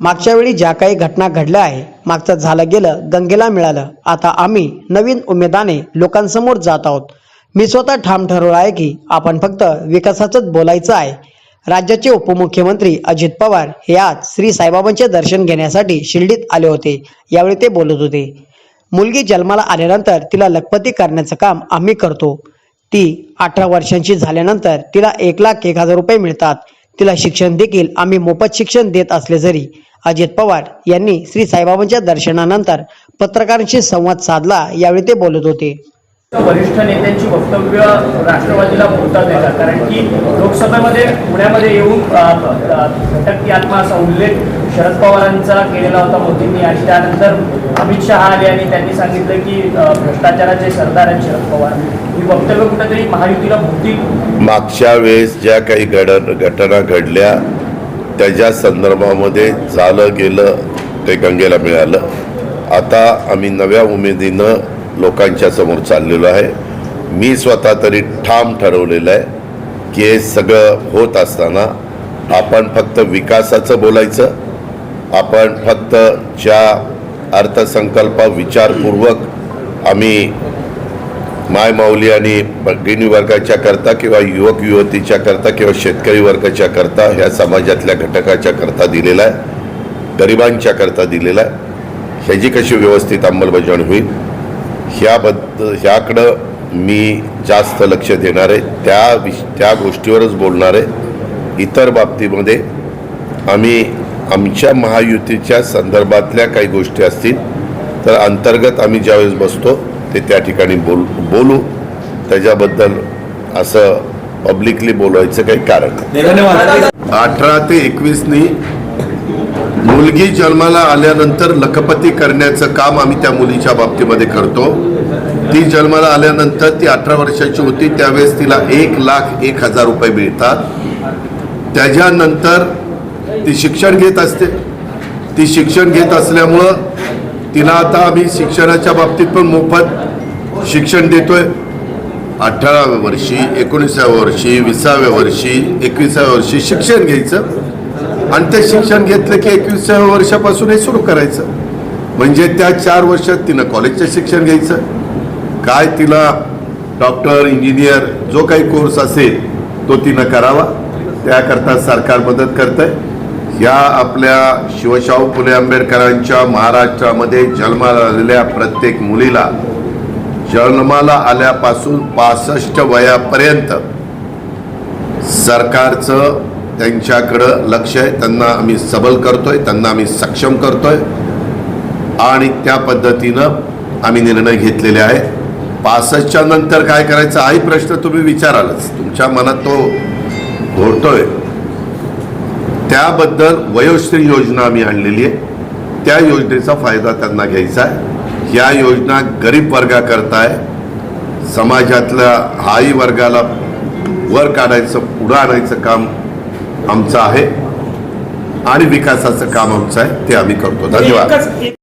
मागच्या वेळी ज्या काही घटना घडल्या आहे मागचं झालं गेलं गंगेला मिळालं. आता आम्ही नवीन उमेदाने लोकांसमोर जात आहोत. मी स्वतः ठाम ठरवलं आहे की आपण फक्त विकासाचंच बोलायचं आहे. राज्याचे उपमुख्यमंत्री अजित पवार हे आज श्री साईबाबांचे दर्शन घेण्यासाठी शिर्डीत आले होते. यावेळी ते बोलत होते. मुलगी जन्माला आल्यानंतर तिला लखपती करण्याचं काम आम्ही करतो. ती अठरा वर्षांची झाल्यानंतर तिला एक लाख एक हजार रुपये मिळतात. तिला शिक्षण देखील आम्ही मोफत शिक्षण देत असले जरी अजित पवार यांनी श्री साईबाबांच्या दर्शनानंतर पत्रकारांशी संवाद साधला यावेळी ते बोलत होते. वरिष्ठ नेत्यांची वक्तव्य राष्ट्रवादीला बोलतात येतात कारण की लोकसभेमध्ये पुण्यामध्ये येऊन घटक की आत्मा असा उल्लेख शरद पवारांचा केलेला होता मोदींनी. आणि त्यानंतर अमित शहा आले आणि त्यांनी सांगितलं की भ्रष्टाचाराचे सरदार आहेत शरद पवार. ही वक्तव्य कुठेतरी महायुतीला भोवती. मागच्या वेळेस ज्या काही घड घटना घडल्या त्याच्या संदर्भामध्ये झालं गेलं ते गंगेला मिळालं. आता आम्ही नव्या उमेदीनं लोकांच्या समोर चाललेलो आहे. मी स्वतः तरी ठाम ठरवलेलं आहे की हे सगळं होत असताना आपण फक्त विकासाचं बोलायचं आपण फक्त ज्या अर्थसंकल्प विचारपूर्वक आम्ही माय माऊली आणि भगिनी वर्गाच्या करता किंवा युवक युवतीच्या करता किंवा शेतकरी वर्गाच्या करता ह्या समाजातल्या घटकाच्या करता दिलेला आहे. गरिबांच्या करता दिलेला आहे. ह्याची कशी व्यवस्थित अंमलबजावणी होईल? ह्याबद्दल ह्याकडं मी जास्त लक्ष देणार आहे. त्या विश त्या गोष्टीवरच बोलणार आहे. इतर बाबतीमध्ये आम्ही आमच्या महायुतीच्या संदर्भातल्या काही गोष्टी असतील तर अंतर्गत आम्ही ज्यावेळेस बसतो ते त्या ठिकाणी बोल बोलू. त्याच्याबद्दल असं पब्लिकली बोलायचं काही कारण अठरा ते एकवीसनी मुलगी जन्माला आल्यानंतर लखपती करण्याचं काम आम्ही त्या मुलीच्या बाबतीमध्ये करतो. ती जन्माला आल्यानंतर ती अठरा वर्षाची होती त्यावेळेस तिला एक लाख एक हजार रुपये मिळतात. त्याच्यानंतर ती शिक्षण घेत असते. ती शिक्षण घेत असल्यामुळं तिला आता आम्ही शिक्षणाच्या बाबतीत पण मोफत शिक्षण देतोय. अठराव्या वर्षी एकोणीसाव्या वर्षी विसाव्या वर्षी एकविसाव्या वर्षी शिक्षण घ्यायचं. आणि ते शिक्षण घेतलं की एकविसाव्या वर्षापासून हे सुरू करायचं. म्हणजे त्या चार वर्षात तिनं कॉलेजचं शिक्षण घ्यायचं. काय तिला डॉक्टर इंजिनियर जो काही कोर्स असेल तो तिनं करावा. त्याकरता सरकार मदत करतंय. या आपल्या शिवशाहू फुले आंबेडकरांच्या महाराष्ट्रामध्ये जन्माला आलेल्या प्रत्येक मुलीला जन्माला आल्यापासून पासष्ट वयापर्यंत सरकारचं त्यांच्याकडं लक्ष आहे. त्यांना आम्ही सबल करतोय त्यांना आम्ही सक्षम करतोय आणि त्या पद्धतीनं आम्ही निर्णय घेतलेले आहे पासष्टच्या नंतर काय करायचं हाही प्रश्न तुम्ही विचारालच. तुमच्या मनात तो घोटतोय त्याबद्दल वयोश्री योजना आम्ही आणलेली आहे. त्या योजनेचा फायदा त्यांना घ्यायचा आहे. या योजना गरीब वर्गाकरता आहे समाजातल्या हाई वर्गाला वर काढायचं पुढं आणायचं काम आमचं आहे. आणि विकासाचं काम आमचं आहे ते आम्ही करतो. धन्यवाद.